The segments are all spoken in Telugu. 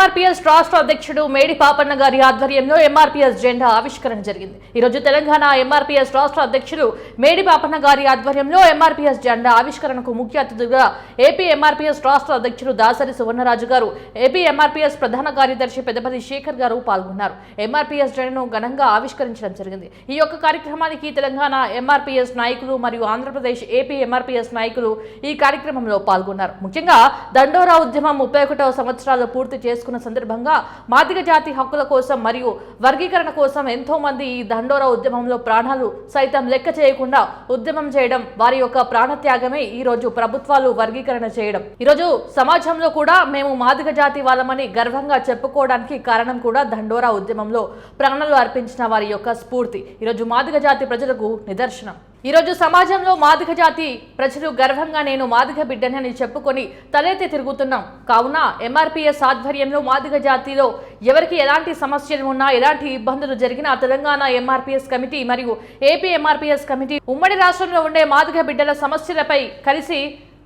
ఎంఆర్పీఎస్ రాష్ట్ర అధ్యక్షుడు మేడి పాపన్న గారి ఆధ్వర్యంలో ఎంఆర్పీఎస్ జెండా ఆవిష్కరణ జరిగింది. ఈ రోజు తెలంగాణ ఎంఆర్పీఎస్ రాష్ట్ర అధ్యక్షుడు మేడి పాపన్న గారి ఆధ్వర్యంలో ఎంఆర్పీఎస్ జెండా ఆవిష్కరణకు ముఖ్య అతిథిగా ఏపీ ఎంఆర్పీఎస్ రాష్ట్ర అధ్యక్షుడు దాసరి సువర్ణరాజు గారు ఏపీ ఎంఆర్పీఎస్ ప్రధాన కార్యదర్శి పెద్దపతి శేఖర్ గారు పాల్గొన్నారు. ఎంఆర్పీఎస్ జెండాను ఘనంగా ఆవిష్కరించడం జరిగింది. ఈ యొక్క కార్యక్రమానికి తెలంగాణ ఎంఆర్పీఎస్ నాయకులు మరియు ఆంధ్రప్రదేశ్ ఏపీ ఎంఆర్పీఎస్ నాయకులు ఈ కార్యక్రమంలో పాల్గొన్నారు. ముఖ్యంగా దండోరా ఉద్యమం ముప్పై ఒకటవ సంవత్సరాలు పూర్తి చేసుకుని చేసుకున్న సందర్భంగా మాదిగ జాతి హక్కుల కోసం మరియు వర్గీకరణ కోసం ఎంతో మంది ఈ దండోరా ఉద్యమంలో ప్రాణాలు సైతం లెక్క చేయకుండా ఉద్యమం చేయడం వారి యొక్క ప్రాణత్యాగమే ఈ రోజు ప్రభుత్వాలు వర్గీకరణ చేయడం. ఈరోజు సమాజంలో కూడా మేము మాదిగ జాతి వాళ్ళమని గర్వంగా చెప్పుకోవడానికి కారణం కూడా దండోరా ఉద్యమంలో ప్రాణాలు అర్పించిన వారి యొక్క స్ఫూర్తి. ఈరోజు మాదిగ జాతి ప్రజలకు నిదర్శనం. ఈరోజు సమాజంలో మాదిగ జాతి ప్రజలు గర్వంగా నేను మాదిగ బిడ్డనని చెప్పుకొని తలెత్తి తిరుగుతున్నాం. కావున ఎంఆర్పీఎస్ ఆధ్వర్యంలో మాదిగ జాతిలో ఎవరికి ఎలాంటి సమస్యలు ఉన్నా ఎలాంటి ఇబ్బందులు జరిగినా తెలంగాణ ఎంఆర్పీఎస్ కమిటీ మరియు ఏపీ ఎంఆర్పీఎస్ కమిటీ ఉమ్మడి రాష్ట్రంలో ఉండే మాదిగ బిడ్డల సమస్యలపై కలిసి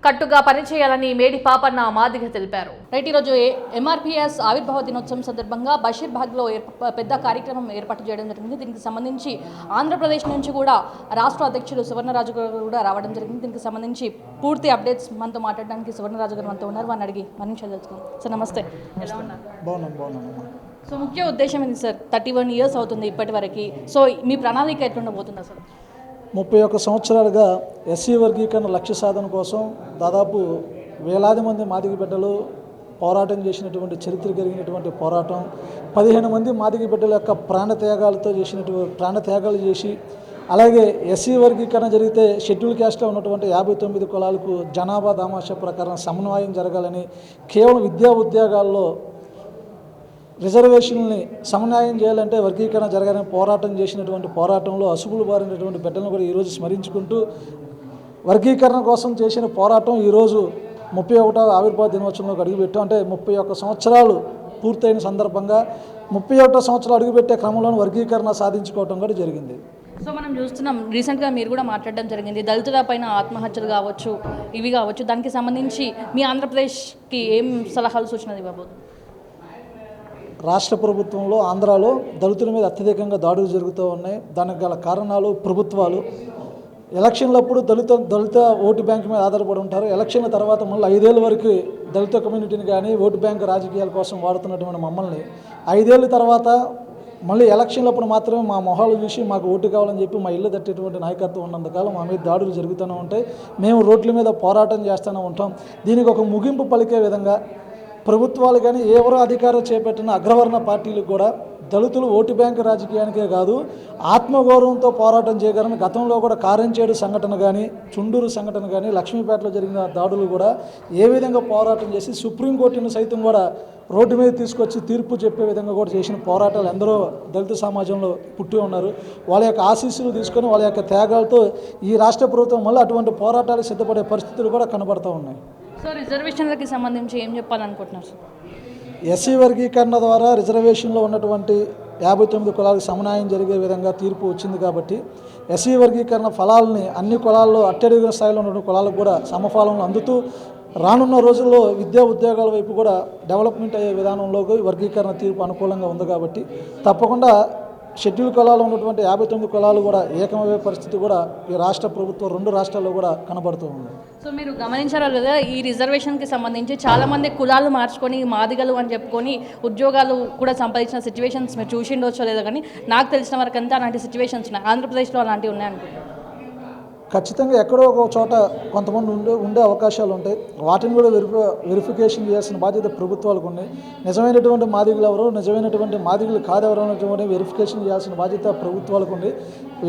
కట్టుగా పనిచేయాలని మేడి పాపన్న మాదిగ తెలిపారు. రైట్ ఈరోజు ఎంఆర్పీఎస్ ఆవిర్భావ దినోత్సవం సందర్భంగా బషీర్బాగ్లో ఏర్ప- పెద్ద కార్యక్రమం ఏర్పాటు చేయడం జరిగింది. దీనికి సంబంధించి ఆంధ్రప్రదేశ్ నుంచి కూడా రాష్ట్ర అధ్యక్షుడు సువర్ణరాజు గారు కూడా రావడం జరిగింది. దీనికి సంబంధించి పూర్తి అప్డేట్స్ మనతో మాట్లాడడానికి సువర్ణరాజు గారు మనతో ఉన్నారు. వారిని అడిగి మన తెలుసుకుందాం. సార్ నమస్తే. ఎలా ఉన్నారు సో ముఖ్య ఉద్దేశం ఏంటి సార్? థర్టీ వన్ ఇయర్స్ అవుతుంది ఇప్పటి వరకు సో మీ ప్రణాళిక ఎట్లుండబోతుంది అసలు ముప్పై ఒక్క సంవత్సరాలుగా ఎస్సీ వర్గీకరణ లక్ష్య సాధన కోసం దాదాపు వేలాది మంది మాదిగ బిడ్డలు పోరాటం చేసినటువంటి చరిత్ర కలిగినటువంటి పోరాటం పదిహేను మంది మాదిగ బిడ్డల యొక్క ప్రాణత్యాగాలతో చేసినటువంటి ప్రాణత్యాగాలు చేసి అలాగే ఎస్సీ వర్గీకరణ జరిగితే షెడ్యూల్ క్యాస్ట్లో ఉన్నటువంటి యాభై తొమ్మిది కులాలకు జనాభా దామాషా ప్రకారం సమన్వయం జరగాలని కేవలం విద్యా ఉద్యోగాల్లో రిజర్వేషన్ని సమన్వయం చేయాలంటే వర్గీకరణ జరగాలని పోరాటం చేసినటువంటి పోరాటంలో అసుగులు బారినటువంటి బిడ్డలను కూడా ఈరోజు స్మరించుకుంటూ వర్గీకరణ కోసం చేసిన పోరాటం ఈరోజు ముప్పై ఒకటవ ఆవిర్భావ దినోత్సవంలోకి అడుగుపెట్టాం. అంటే ముప్పై ఒక్క సంవత్సరాలు పూర్తయిన సందర్భంగా ముప్పై ఒకటో సంవత్సరాలు అడుగుపెట్టే క్రమంలో వర్గీకరణ సాధించుకోవటం కూడా జరిగింది. సో మనం చూస్తున్నాం రీసెంట్గా మీరు కూడా మాట్లాడడం జరిగింది. దళితుల పైన ఆత్మహత్యలు కావచ్చు ఇవి కావచ్చు. దానికి సంబంధించి మీ ఆంధ్రప్రదేశ్కి ఏం సలహాలు సూచనలు ఇవ్వబోతుంది రాష్ట్ర ప్రభుత్వంలో ఆంధ్రాలో దళితుల మీద అత్యధికంగా దాడులు జరుగుతూ ఉన్నాయి. దానికి గల కారణాలు ప్రభుత్వాలు. ఎలక్షన్లప్పుడు దళిత దళిత ఓటు బ్యాంక్ మీద ఆధారపడి ఉంటారు. ఎలక్షన్ల తర్వాత మళ్ళీ ఐదేళ్ళ వరకు దళిత కమ్యూనిటీని కానీ ఓటు బ్యాంక్ రాజకీయాల కోసం వాడుతున్నటువంటి మమ్మల్ని ఐదేళ్ళ తర్వాత మళ్ళీ ఎలక్షన్లప్పుడు మాత్రమే మా మొహాలు చూసి మాకు ఓటు కావాలని చెప్పి మా ఇల్లు తట్టేటువంటి నాయకత్వం ఉన్నందుకాలం మా మీద దాడులు జరుగుతూనే ఉంటాయి. మేము రోడ్ల మీద పోరాటం చేస్తూనే ఉంటాం. దీనికి ఒక ముగింపు పలికే విధంగా ప్రభుత్వాలు కానీ ఎవరు అధికారం చేపట్టిన అగ్రవర్ణ పార్టీలకు కూడా దళితులు ఓటు బ్యాంక్ రాజకీయానికే కాదు ఆత్మగౌరవంతో పోరాటం చేయగలని గతంలో కూడా కారంచేడు సంఘటన కానీ చుండూరు సంఘటన కానీ లక్ష్మీపేటలో జరిగిన దాడులు కూడా ఏ విధంగా పోరాటం చేసి సుప్రీంకోర్టును సైతం కూడా రోడ్డు మీద తీసుకొచ్చి తీర్పు చెప్పే విధంగా కూడా చేసిన పోరాటాలు ఎందరో దళిత సమాజంలో పుట్టి ఉన్నారు. వాళ్ళ యొక్క ఆశీస్సులు తీసుకొని వాళ్ళ యొక్క త్యాగాలతో ఈ రాష్ట్ర ప్రభుత్వం మళ్ళీ అటువంటి పోరాటాలు సిద్ధపడే పరిస్థితులు కూడా కనబడుతూ ఉన్నాయి. సో రిజర్వేషన్లకి సంబంధించి ఏం చెప్పాలనుకుంటున్నారు? సార్ ఎస్సీ వర్గీకరణ ద్వారా రిజర్వేషన్లో ఉన్నటువంటి యాభై తొమ్మిది కులాలకు సమన్వయం జరిగే విధంగా తీర్పు వచ్చింది కాబట్టి ఎస్సీ వర్గీకరణ ఫలాలని అన్ని కులాల్లో అట్టడుగున స్థాయిలో ఉన్న కులాలకు కూడా సమఫలంలో అందుతూ రానున్న రోజుల్లో విద్యా ఉద్యోగాల వైపు కూడా డెవలప్మెంట్ అయ్యే విధానంలోకి వర్గీకరణ తీర్పు అనుకూలంగా ఉంది కాబట్టి తప్పకుండా షెడ్యూల్ కులాలు ఉన్నటువంటి యాభై తొమ్మిది కులాలు కూడా ఏకమయ్యే పరిస్థితి కూడా ఈ రాష్ట్ర ప్రభుత్వం రెండు రాష్ట్రాల్లో కూడా కనబడుతూ ఉంది. సో మీరు గమనించారా లేదా ఈ రిజర్వేషన్కి సంబంధించి చాలా మంది కులాలు మార్చుకొని మాదిగలు అని చెప్పుకొని ఉద్యోగాలు కూడా సంపాదించిన సిచ్యువేషన్స్ మీరు చూసిండొచ్చో లేదో కానీ నాకు తెలిసిన వరకు అంతా అలాంటి సిచ్యువేషన్స్ ఉన్నాయి. ఆంధ్రప్రదేశ్లో అలాంటివి ఉన్నాయనుకుంటున్నాను. ఖచ్చితంగా ఎక్కడో ఒక చోట కొంతమంది ఉండే ఉండే అవకాశాలు ఉంటాయి. వాటిని కూడా వెరిఫి వెరిఫికేషన్ చేయాల్సిన బాధ్యత ప్రభుత్వాలకు ఉన్నాయి నిజమైనటువంటి మాదిగులు ఎవరు నిజమైనటువంటి మాదిగులు కాదెవరు అనేటువంటి వెరిఫికేషన్ చేయాల్సిన బాధ్యత ప్రభుత్వాలకు ఉంది.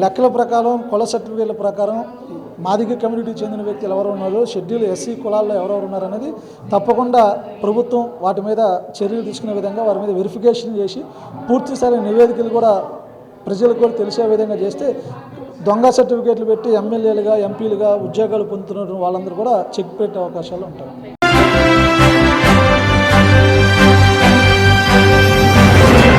లెక్కల ప్రకారం కుల సర్టిఫికేట్ల ప్రకారం మాదిగ కమ్యూనిటీకి చెందిన వ్యక్తులు ఎవరు ఉన్నారు షెడ్యూల్ ఎస్సీ కులాల్లో ఎవరెవరు ఉన్నారనేది తప్పకుండా ప్రభుత్వం వాటి మీద చర్యలు తీసుకునే విధంగా వారి మీద వెరిఫికేషన్ చేసి పూర్తిస్థాయి నివేదికలు కూడా ప్రజలకు కూడా తెలిసే విధంగా చేస్తే దొంగ సర్టిఫికేట్లు పెట్టి ఎమ్మెల్యేలుగా ఎంపీలుగా ఉద్యోగాలు పొందుతున్న వాళ్ళందరూ కూడా చెక్ పెట్టే అవకాశాలు ఉంటాయి.